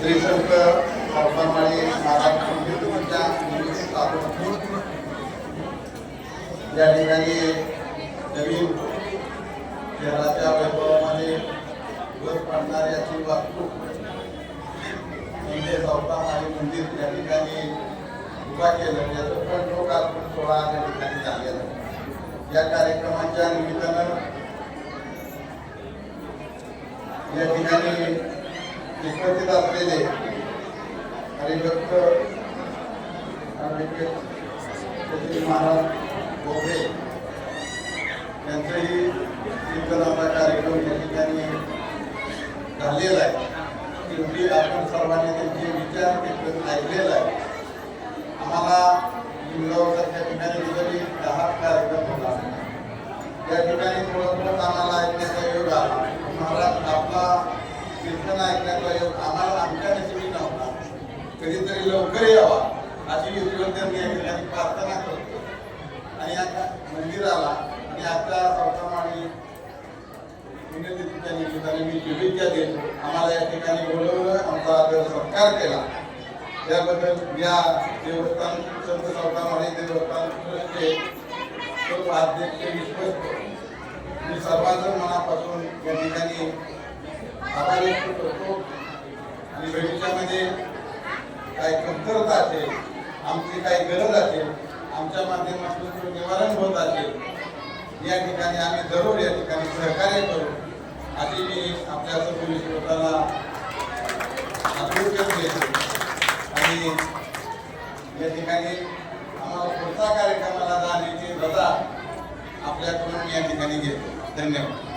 श्रीसंत अवतारमाळी महाराज मंदिराच्या निमित्तानं या ठिकाणी नवीन शहराच्या वैभवामध्ये भर पाडणार याची वास्तू म्हणजे अवतारमाळी मंदिर या ठिकाणी उभा केलं याचं पण लोकार्पण सोहळा या ठिकाणी झालेला आहे. या कार्यक्रमाच्या निमित्तानं या ठिकाणी उपस्थित असलेले हरिभक्त ॲडव्होकेट महाराज बोबडे यांचंही कीर्तनाचा कार्यक्रम या ठिकाणी झालेला आहे. शेवटी आपण सर्वांनी त्यांचे विचार कीर्तन ऐकलेला आहे. आम्हाला लिंगावरच्या ठिकाणी जरी दहा कार्यक्रम होता त्या ठिकाणी थोडं थोडं आम्हाला ऐकण्याचा योग आला महाराज आपला कीर्तन ऐकण्याचा योग आम्हाला आमच्या नशिबी नव्हता कधीतरी लवकर यावा अशी ईश्वरचंद या ठिकाणी प्रार्थना करतो. आणि आता मंदिराला आणि आता चौथामाळी पुण्यतिथीच्या निमित्ताने मी शुभेच्छा देतो. आम्हाला या ठिकाणी बोलवलं आमचा आदर सत्कार केला. त्याबद्दल या देवस्थान संत चौथामाळी देवस्थान ट्रस्टचे सर्व अध्यक्ष विश्वस्त. मी सर्वांचं मनापासून या ठिकाणी आभार व्यक्त करतो. आणि भविष्यामध्ये काही कमतरता असेल आमची काही गरज असेल आमच्या माध्यमातून निवारण होत असेल या ठिकाणी आम्ही जरूर या ठिकाणी सहकार्य करू. अशी मी आपल्या सर्व स्वतःला आश्वासन देतो आणि या ठिकाणी आम्हाला पुढचा कार्यक्रमाला जाण्याची रजा आपल्याकडून या ठिकाणी घेतो. धन्यवाद.